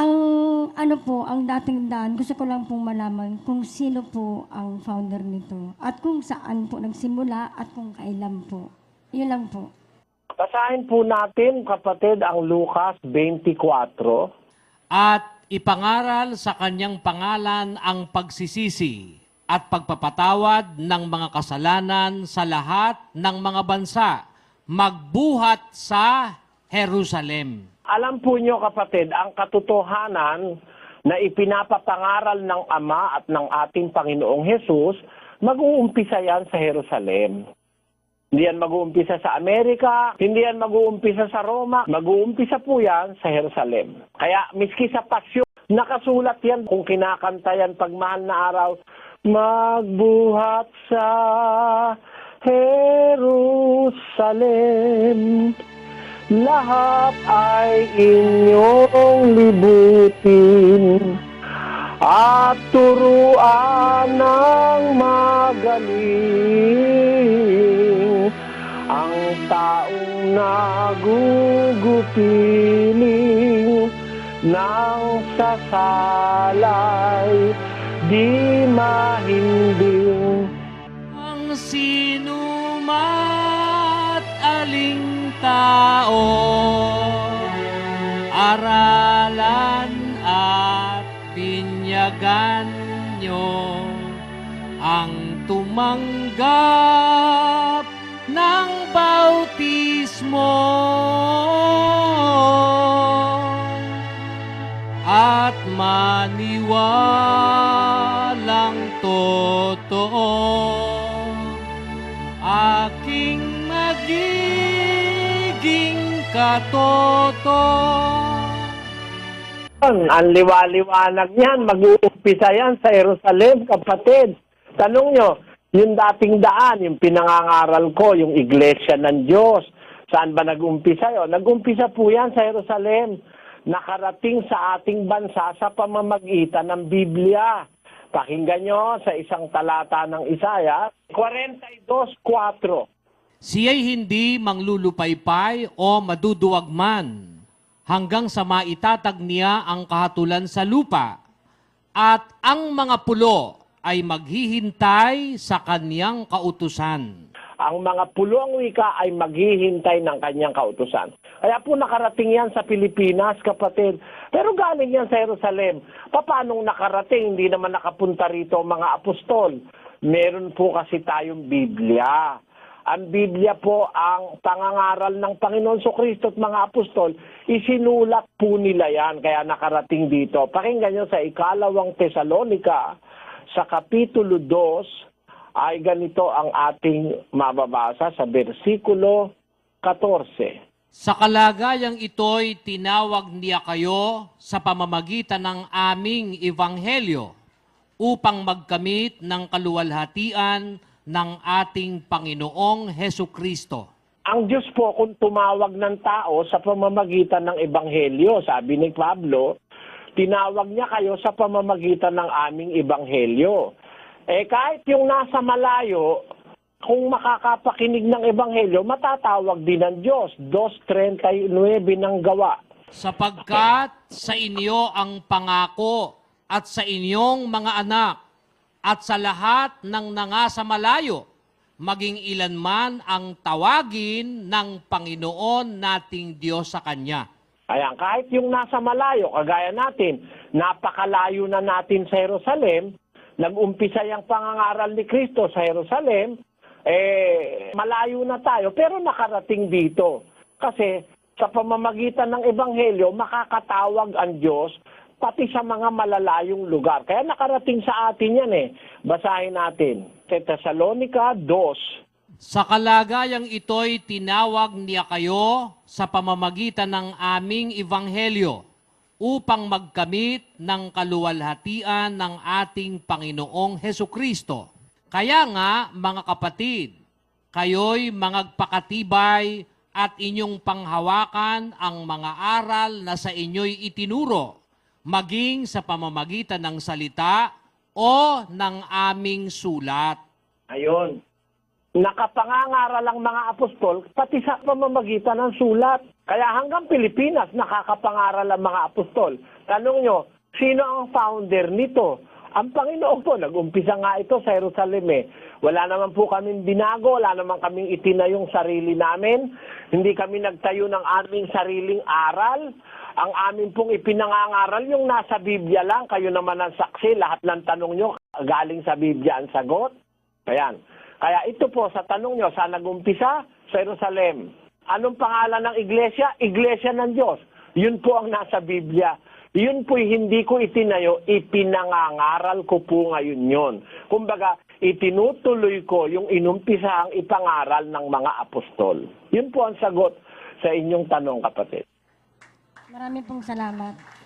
Ang ano po, ang dating daan, gusto ko lang pong malaman kung sino po ang founder nito at kung saan po nagsimula at kung kailan po. Yun lang po. Basahin po natin, kapatid, ang Lucas 24. at ipangaral sa kanyang pangalan ang pagsisisi at pagpapatawad ng mga kasalanan sa lahat ng mga bansa, magbuhat sa Jerusalem. Alam po nyo, kapatid, ang katotohanan na ipinapapangaral ng Ama at ng ating Panginoong Hesus, mag-uumpisa yan sa Jerusalem. Hindi yan mag-uumpisa sa Amerika, hindi yan mag-uumpisa sa Roma, mag-uumpisa po yan sa Jerusalem. Kaya miski sa pasyon, nakasulat yan kung kinakanta yan pag mahal na araw, magbuhat sa Jerusalem. Lahat ay inyong libutin at turuan ng magaling ang taong nagugupiling ng sasalay di mahimbing. Ang sinumat aralan at binyagan nyo ang tumanggap ng bautismo at maniwalang totoo aking magiging katoto. Ang liwa-liwanag niyan, mag-uumpisa yan sa Jerusalem, kapatid. Tanong nyo, yung dating daan, yung pinangangaral ko, yung iglesia ng Diyos, saan ba nag-umpisa yun? Nag-umpisa po yan sa Jerusalem. Nakarating sa ating bansa sa pamamagitan ng Biblia. Pakinggan nyo sa isang talata ng Isaya, 42.4. Siya'y hindi manglulupaypay o maduduwag man hanggang sa maitatag niya ang kahatulan sa lupa at ang mga pulo ay maghihintay sa kaniyang kautusan. ang mga pulong wika ay maghihintay ng kanyang kautusan. Kaya po nakarating yan sa Pilipinas, kapatid. Pero galing yan sa Jerusalem. Paano nakarating? Hindi naman nakapunta rito mga apostol. Meron po kasi tayong Biblia. Ang Biblia po ang pangangaral ng Panginoon so Kristo at mga apostol, isinulat po nila yan, kaya nakarating dito. Pakinggan nyo sa ikalawang Tesalonika, sa Kapitulo 2, ay ganito ang ating mababasa sa versikulo 14. Sa kalagayang ito'y tinawag niya kayo sa pamamagitan ng aming ebanghelyo upang magkamit ng kaluwalhatian ng ating Panginoong Heso Kristo. Ang Diyos po kung tumawag ng tao sa pamamagitan ng ebanghelyo, sabi ni Pablo, tinawag niya kayo sa pamamagitan ng aming ebanghelyo. Eh kahit yung nasa malayo, kung makakapakinig ng ebanghelyo, matatawag din ng Diyos. 2.39 ng gawa. sapagkat sa inyo ang pangako at sa inyong mga anak at sa lahat ng nangasa malayo, maging ilan man ang tawagin ng Panginoon nating Diyos sa Kanya. Ayan, kahit yung nasa malayo, kagaya natin, napakalayo na natin sa Jerusalem, nag-umpisa yung pangangaral ni Kristo sa Jerusalem, eh, malayo na tayo, pero nakarating dito. Kasi sa pamamagitan ng Ebanghelyo, makakatawag ang Diyos pati sa mga malalayong lugar. Kaya nakarating sa atin yan eh. Basahin natin. Sa Thessalonica 2, Sa kalagayang ito'y tinawag niya kayo sa pamamagitan ng aming ebanghelyo upang magkamit ng kaluwalhatian ng ating Panginoong Heso Kristo. Kaya nga, mga kapatid, kayo'y mangagpakatibay at inyong panghawakan ang mga aral na sa inyo'y itinuro, maging sa pamamagitan ng salita o ng aming sulat. Ayun. Nakapangangaral ang mga apostol pati sa pamamagitan ng sulat. Kaya hanggang Pilipinas, nakakapangaral ang mga apostol. Tanong nyo, sino ang founder nito? Ang Panginoon po, nag-umpisa nga ito sa Jerusalem eh. Wala naman po kaming binago, wala naman kaming itinayong sarili namin. Hindi kami nagtayo ng aming sariling aral. Ang amin pong ipinangangaral yung nasa Biblia lang. Kayo naman ang saksi, lahat ng tanong nyo galing sa Biblia ang sagot. Ayan. Kaya ito po sa tanong nyo, saan nag-umpisa? Sa Jerusalem. Anong pangalan ng iglesia? Iglesia ng Diyos. Yun po ang nasa Biblia. Yun po'y hindi ko itinayo, ipinangangaral ko po ngayon yon. Kumbaga, itinutuloy ko yung inumpisa ang ipangaral ng mga apostol. Yun po ang sagot sa inyong tanong, kapatid. Marami pong salamat.